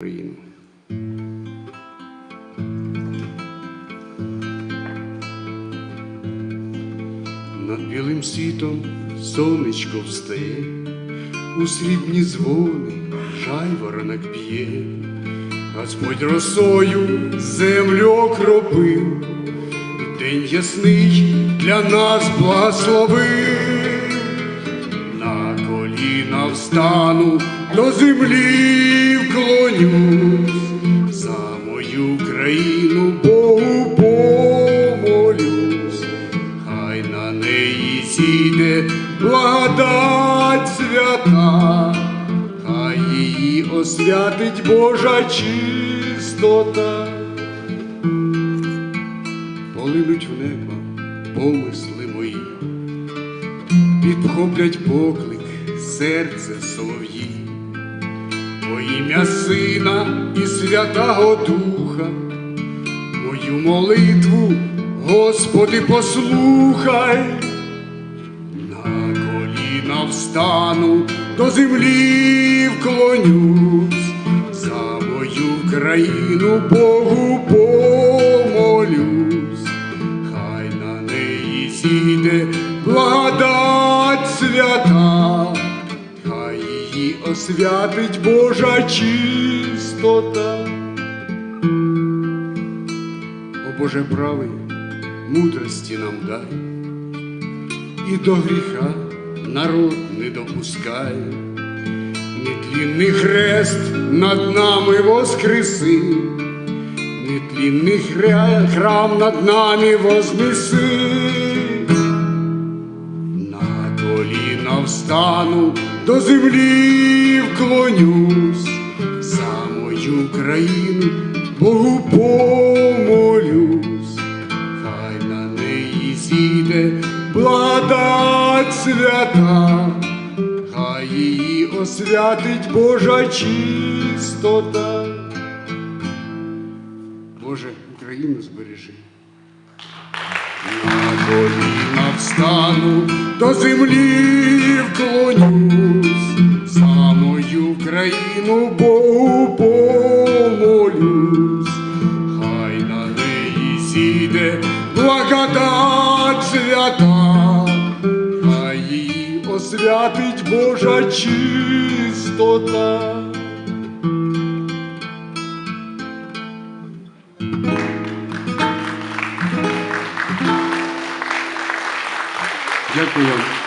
Україну. Над білим світом сонечко встає, у срібні дзвони жайворонок б'є, Господь росою землю окропив, день ясний для нас благословив. На коліна встану, до землі вклонюсь, за мою країну Богу помолюсь, хай на неї зійде благодать свята, хай її освятить Божа чистота. Полинуть в небо помисли мої, підхоплять поклик серце солов'ї, Во ім'я Сина і Святого Духа, мою молитву, Господи, послухай, на коліна встану, до землі вклонюсь, за мою країну Богу помолюсь, хай на неї зійде благодать свята, освятить Божа чистота. О Боже правий, мудрості нам дай, і до гріха народ не допускай, нетлінний хрест над нами воскреси, нетлінний храм над нами вознеси. На коліна встану, до землі вклонюсь, за мою країну Богу помолюсь, хай на неї зійде благодать свята, хай її освятить Божа чистота. Боже, Україну збережи. На встану, до землі вклонюсь, за мою країну Богу помолюсь, хай на неї зійде благодать свята, хай її освятить Божа чистота. Дякую.